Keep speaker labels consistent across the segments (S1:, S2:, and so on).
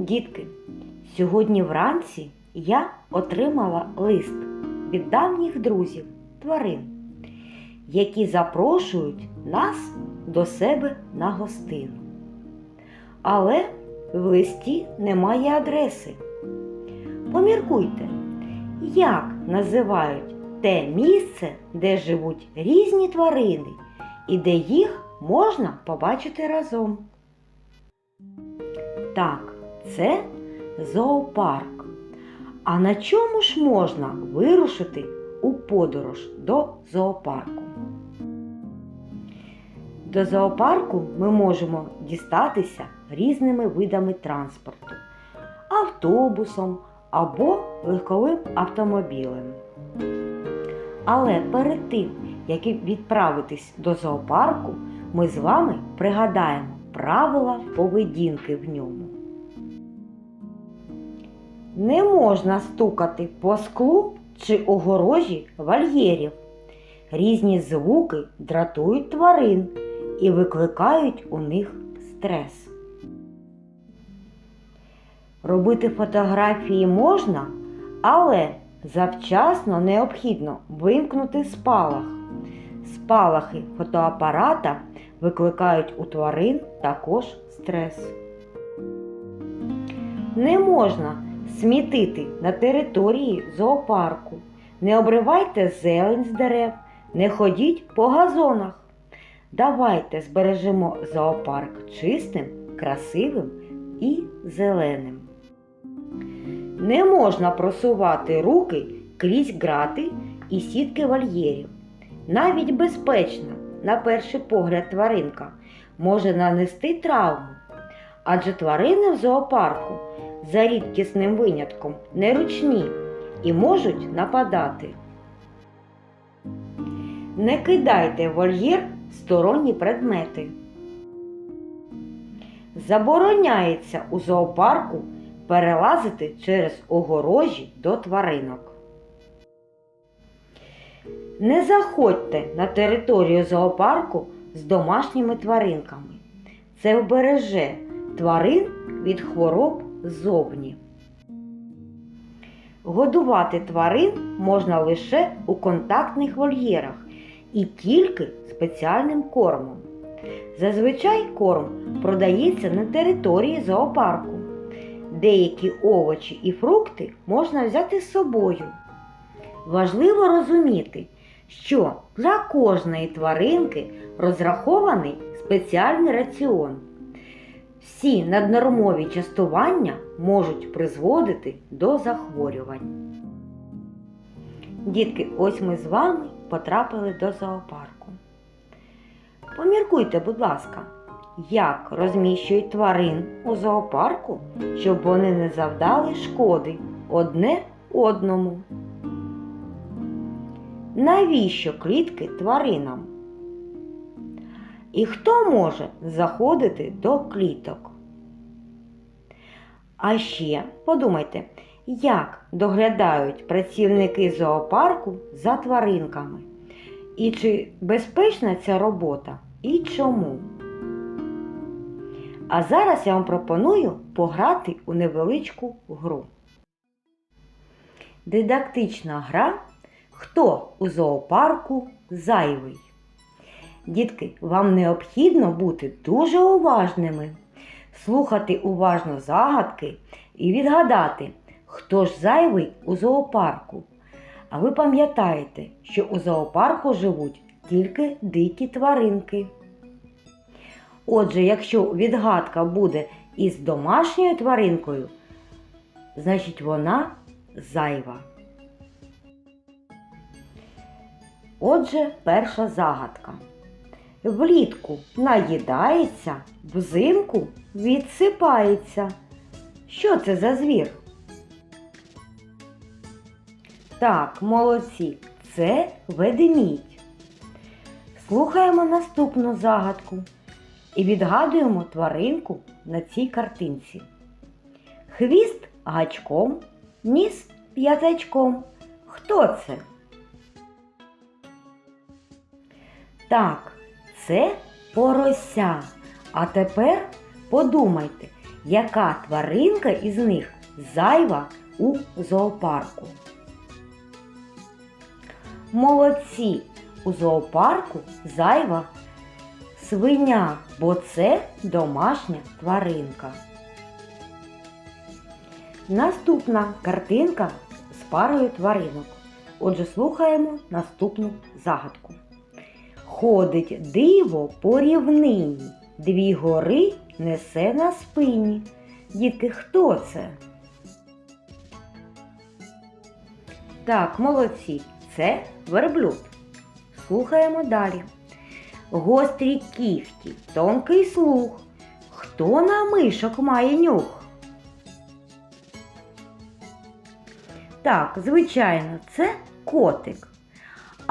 S1: Дітки, сьогодні вранці я отримала лист від давніх друзів тварин, які запрошують нас до себе на гостину. Але в листі немає адреси. Поміркуйте, як називають те місце, де живуть різні тварини і де їх можна побачити разом. Так, це зоопарк. А на чому ж можна вирушити у подорож до зоопарку? До зоопарку ми можемо дістатися різними видами транспорту, автобусом або легковим автомобілем. Але перед тим, як відправитись до зоопарку, ми з вами пригадаємо правила поведінки в ньому. Не можна стукати по склу чи огорожі вольєрів. Різні звуки дратують тварин і викликають у них стрес. Робити фотографії можна, але завчасно необхідно вимкнути спалах. Спалахи фотоапарата викликають у тварин також стрес. Не можна смітити на території зоопарку. Не обривайте зелень з дерев, не ходіть по газонах. Давайте збережемо зоопарк чистим, красивим і зеленим. Не можна просувати руки крізь грати і сітки вольєрів. Навіть безпечна, на перший погляд, тваринка може нанести травму, адже тварини в зоопарку за рідкісним винятком неручні і можуть нападати. Не кидайте в вольєр сторонні предмети. Забороняється у зоопарку перелазити через огорожі до тваринок. Не заходьте на територію зоопарку з домашніми тваринками. Це вбереже тварин від хвороб ззовні. Годувати тварин можна лише у контактних вольєрах і тільки спеціальним кормом. Зазвичай корм продається на території зоопарку. Деякі овочі і фрукти можна взяти з собою. Важливо розуміти, що для кожної тваринки розрахований спеціальний раціон. Всі наднормові частування можуть призводити до захворювань. Дітки, ось ми з вами потрапили до зоопарку. Поміркуйте, будь ласка, як розміщують тварин у зоопарку, щоб вони не завдали шкоди одне одному. Навіщо клітки тваринам? І хто може заходити до кліток? А ще подумайте, як доглядають працівники зоопарку за тваринками? І чи безпечна ця робота і чому? А зараз я вам пропоную пограти у невеличку гру. Дидактична гра Хто у зоопарку зайвий? Дітки, вам необхідно бути дуже уважними, слухати уважно загадки і відгадати, хто ж зайвий у зоопарку. А ви пам'ятаєте, що у зоопарку живуть тільки дикі тваринки. Отже, якщо відгадка буде із домашньою тваринкою, значить вона зайва. Отже, перша загадка. Влітку наїдається, взимку відсипається. Що це за звір? Так, молодці, це ведмідь. Слухаємо наступну загадку і відгадуємо тваринку на цій картинці. Хвіст гачком, ніс п'ятачком. Хто це? Так, це порося. А тепер подумайте, яка тваринка із них зайва у зоопарку. Молодці! У зоопарку зайва свиня, бо це домашня тваринка. Наступна картинка з парою тваринок. Отже, слухаємо наступну загадку. Ходить диво по рівнині, дві гори несе на спині. Дітки, хто це? Так, молодці, це верблюд. Слухаємо далі. Гострі кіхті, тонкий слух. Хто на мишок має нюх? Так, звичайно, це котик.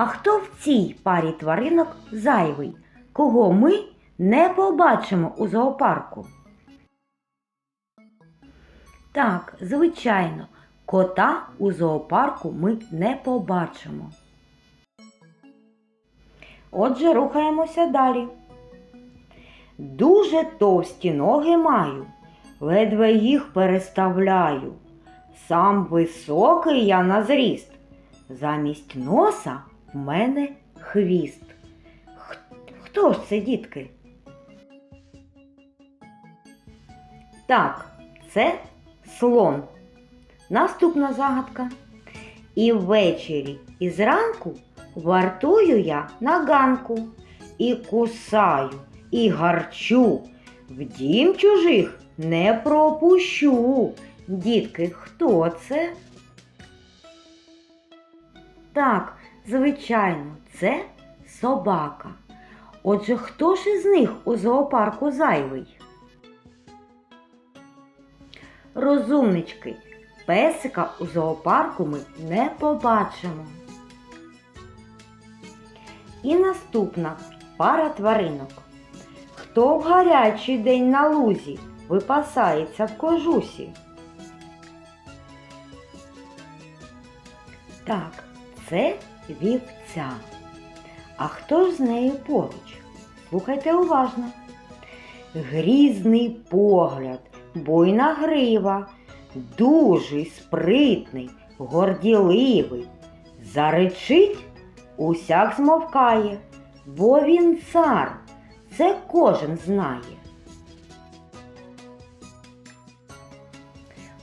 S1: А хто в цій парі тваринок зайвий, кого ми не побачимо у зоопарку? Так, звичайно, кота у зоопарку ми не побачимо. Отже, рухаємося далі. Дуже товсті ноги маю, ледве їх переставляю. Сам високий я на зріст. Замість носа в мене хвіст. Хто ж це, дітки? Так, це слон. Наступна загадка. І ввечері, і зранку вартую я на ганку, і кусаю, і гарчу. В дім чужих не пропущу. Дітки, хто це? Так, звичайно, це собака. Отже, хто ж із них у зоопарку зайвий? Розумнички, песика у зоопарку ми не побачимо. І наступна пара тваринок. Хто в гарячий день на лузі випасається в кожусі? Так, це вівця. А хто ж з нею поруч? Слухайте уважно. Грізний погляд, буйна грива, дужий, спритний, горділивий. Заречить, усяк змовкає, бо він цар, це кожен знає.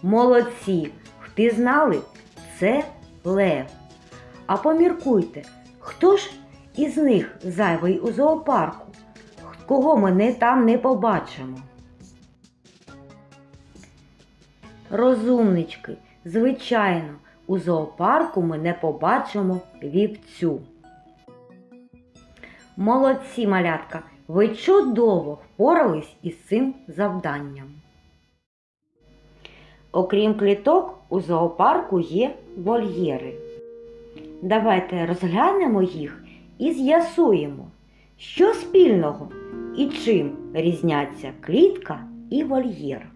S1: Молодці, впізнали? Це лев. А поміркуйте, хто ж із них зайвий у зоопарку? Кого ми не там не побачимо? Розумнички, звичайно, у зоопарку ми не побачимо вівцю. Молодці, малятка, ви чудово впорались із цим завданням. Окрім кліток, у зоопарку є вольєри. Давайте розглянемо їх і з'ясуємо, що спільного і чим різняться клітка і вольєр.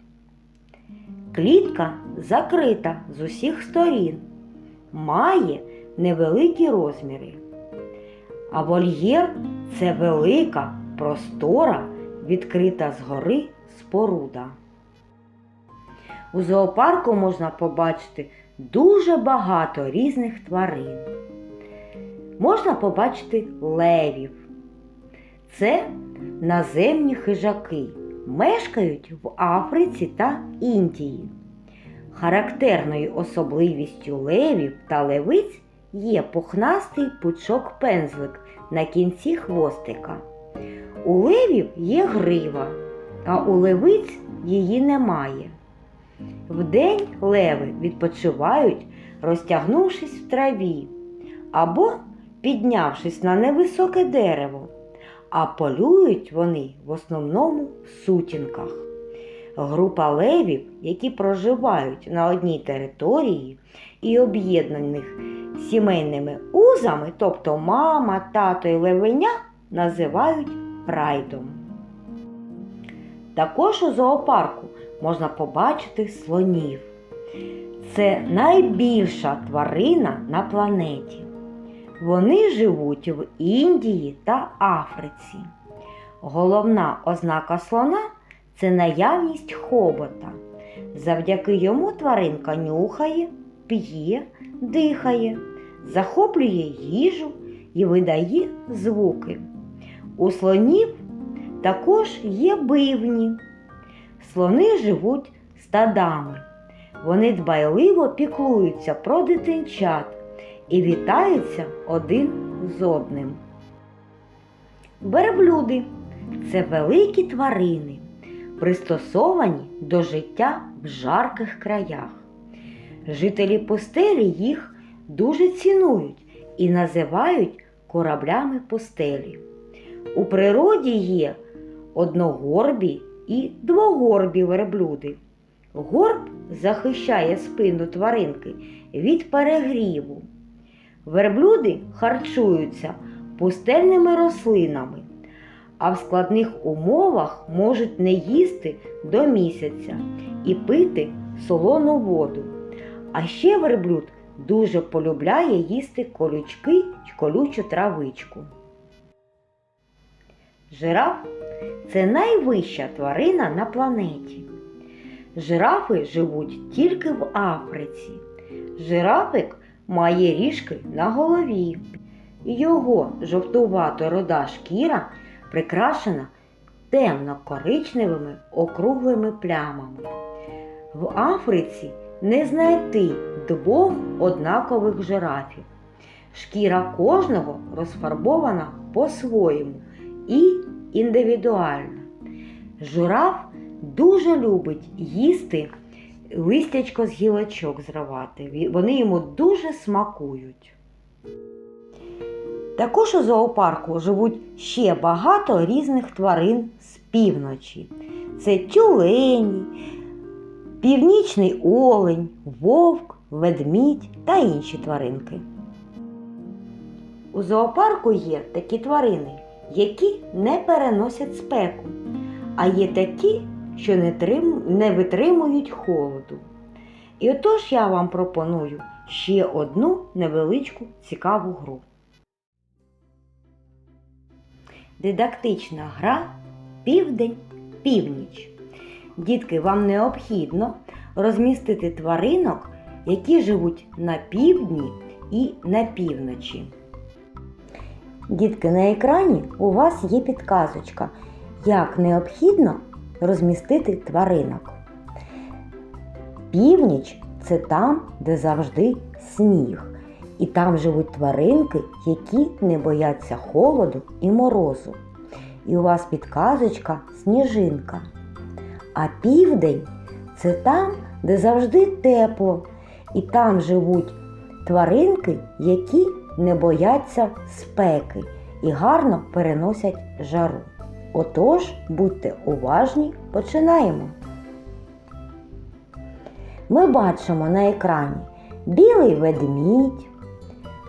S1: Клітка закрита з усіх сторін, має невеликі розміри. А вольєр це велика, простора, відкрита згори споруда. У зоопарку можна побачити дуже багато різних тварин. Можна побачити левів. Це наземні хижаки, мешкають в Африці та Індії. Характерною особливістю левів та левиць є пухнастий пучок-пензлик на кінці хвостика. У левів є грива, а у левиць її немає. Вдень леви відпочивають, розтягнувшись в траві або піднявшись на невисоке дерево, а полюють вони в основному в сутінках. Група левів, які проживають на одній території і об'єднаних сімейними узами, тобто мама, тато і левеня, називають прайдом. Також у зоопарку можна побачити слонів. Це найбільша тварина на планеті. Вони живуть в Індії та Африці. Головна ознака слона це наявність хобота. Завдяки йому тваринка нюхає, п'є, дихає, захоплює їжу і видає звуки. У слонів також є бивні. Слони живуть стадами. Вони дбайливо піклуються про дитинчат і вітаються один з одним. Верблюди це великі тварини, пристосовані до життя в жарких краях. Жителі пустелі їх дуже цінують і називають кораблями пустелі. У природі є одногорбі і двогорбі верблюди. Горб захищає спину тваринки від перегріву. Верблюди харчуються пустельними рослинами, а в складних умовах можуть не їсти до місяця і пити солону воду. А ще верблюд дуже полюбляє їсти колючки й колючу травичку. Жираф це найвища тварина на планеті. Жирафи живуть тільки в Африці. Жирафик має ріжки на голові. Його жовтувато рода шкіра прикрашена темно-коричневими округлими плямами. В Африці не знайти двох однакових жирафів. Шкіра кожного розфарбована по-своєму і індивідуальна. Жираф дуже любить їсти листячко з гілочок зривати. Вони йому дуже смакують. Також у зоопарку живуть ще багато різних тварин з півночі. Це тюлені, північний олень, вовк, ведмідь та інші тваринки. У зоопарку є такі тварини, які не переносять спеку, а є такі, що не, трим... не витримують холоду. І отож я вам пропоную ще одну невеличку цікаву гру. Дидактична гра Південь північ. Дітки, вам необхідно розмістити тваринок, які живуть на півдні і на півночі. Дітки, на екрані у вас є підказочка, як необхідно розмістити тваринок. Північ це там, де завжди сніг. І там живуть тваринки, які не бояться холоду і морозу. І у вас підказочка сніжинка. А південь це там, де завжди тепло. І там живуть тваринки, які не бояться спеки і гарно переносять жару. Отож, будьте уважні, починаємо. Ми бачимо на екрані білий ведмідь,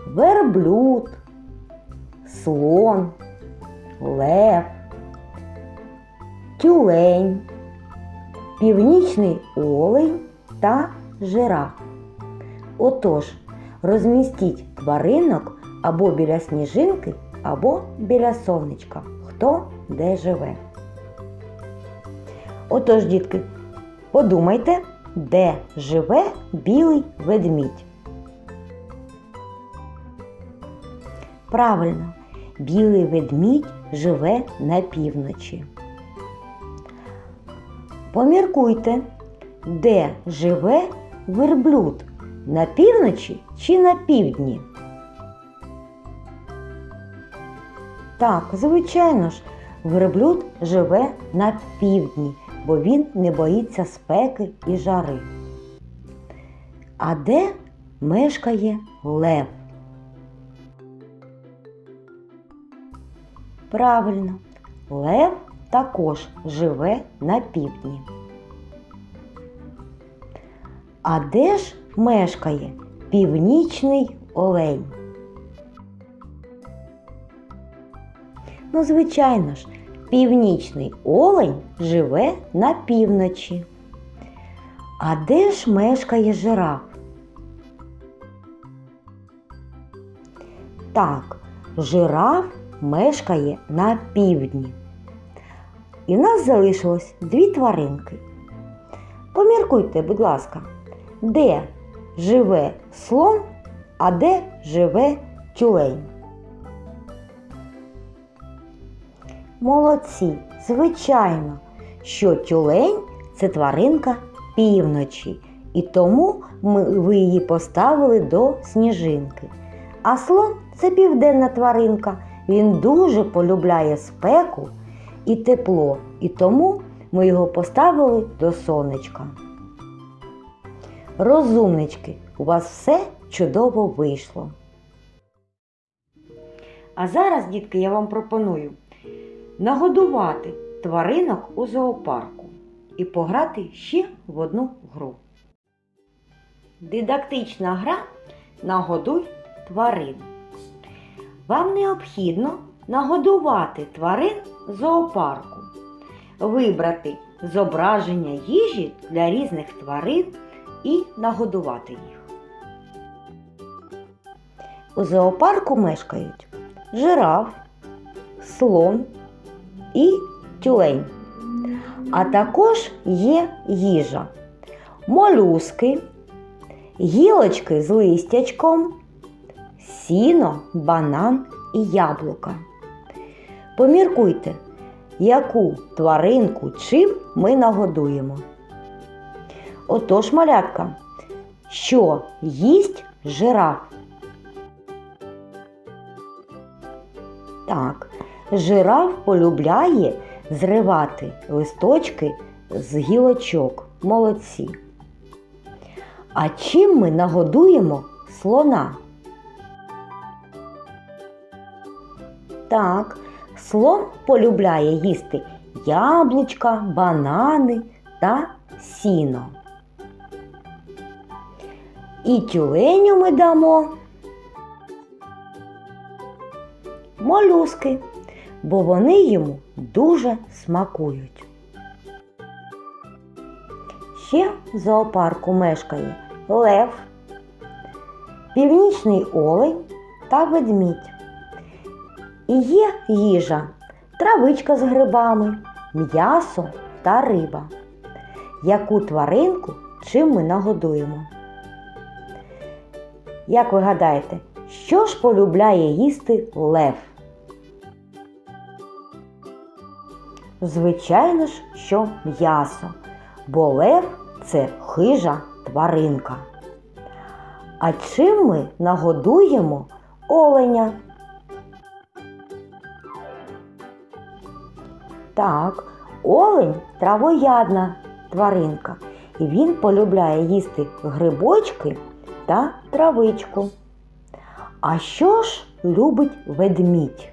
S1: верблюд, слон, лев, тюлень, північний олень та жираф. Отож, розмістіть тваринок або біля сніжинки, або біля сонечка, хто де живе. Отож, дітки, подумайте, де живе білий ведмідь. Правильно, білий ведмідь живе на півночі. Поміркуйте, де живе верблюд на півночі чи на півдні? Так, звичайно ж, верблюд живе на півдні, бо він не боїться спеки і жари. А де мешкає лев? Правильно, лев також живе на півдні. А де ж мешкає північний олень? Ну, звичайно ж, північний олень живе на півночі. А де ж мешкає жираф? Так, жираф мешкає на півдні. і в нас залишилось дві тваринки. Поміркуйте, будь ласка, де живе слон, а де живе тюлень? Молодці, звичайно, що тюлень це тваринка півночі, і тому ми, ви її поставили до сніжинки. А слон це південна тваринка. Він дуже полюбляє спеку і тепло, і тому ми його поставили до сонечка. Розумнички, у вас все чудово вийшло. А зараз, дітки, я вам пропоную нагодувати тваринок у зоопарку і пограти ще в одну гру. Дидактична гра Нагодуй тварин. Вам необхідно нагодувати тварин зоопарку, вибрати зображення їжі для різних тварин і нагодувати їх. У зоопарку мешкають жираф, слон і тюлень. А також є їжа, молюски, гілочки з листячком, сіно, банан і яблука. Поміркуйте, яку тваринку чим ми нагодуємо. Отож, малятка, що їсть жираф? Так, жираф полюбляє зривати листочки з гілочок. Молодці. А чим ми нагодуємо слона? Так, слон полюбляє їсти яблучка, банани та сіно. І тюленю ми дамо молюски, бо вони йому дуже смакують. Ще в зоопарку мешкає лев, північний олень та ведмідь. І є їжа, травичка з грибами, м'ясо та риба. Яку тваринку чим ми нагодуємо? Як ви гадаєте, що ж полюбляє їсти лев? Звичайно ж, що м'ясо, бо лев це хижа тваринка. А чим ми нагодуємо оленя? Так, олень травоядна тваринка, і він полюбляє їсти грибочки та травичку. А що ж любить ведмідь?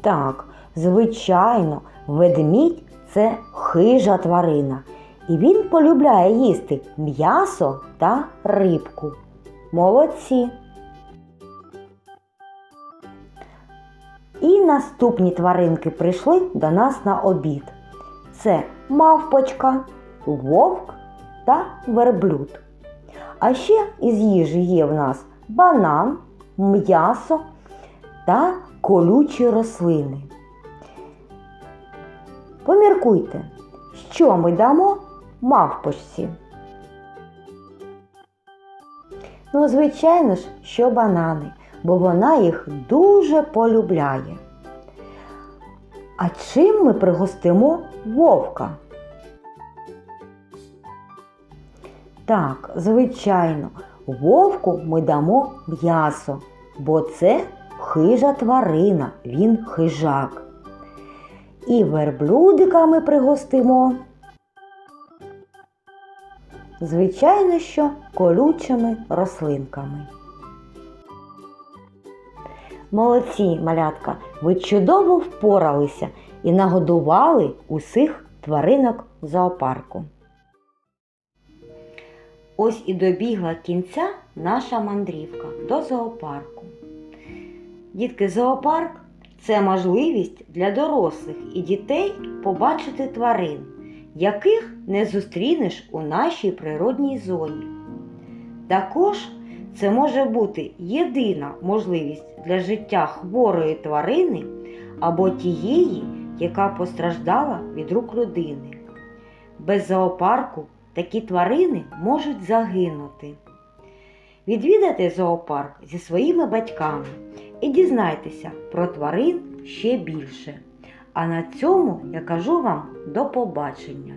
S1: Так, звичайно, ведмідь це хижа тварина, і він полюбляє їсти м'ясо та рибку. Молодці. І наступні тваринки прийшли до нас на обід. Це мавпочка, вовк та верблюд. А ще із їжі є в нас банан, м'ясо та колючі рослини. Поміркуйте, що ми дамо мавпочці. Ну, звичайно ж, що банани, бо вона їх дуже полюбляє. А чим ми пригостимо вовка? Так, звичайно, вовку ми дамо м'ясо, бо це хижа тварина, він хижак. І верблюдика ми пригостимо. Звичайно, що колючими рослинками. Молодці, малятка, ви чудово впоралися і нагодували усіх тваринок в зоопарку. Ось і добігла кінця наша мандрівка до зоопарку. Дітки, зоопарк це можливість для дорослих і дітей побачити тварин, яких не зустрінеш у нашій природній зоні. Також це може бути єдина можливість для життя хворої тварини або тієї, яка постраждала від рук людини. Без зоопарку такі тварини можуть загинути. Відвідайте зоопарк зі своїми батьками і дізнайтеся про тварин ще більше. А на цьому я кажу вам до побачення.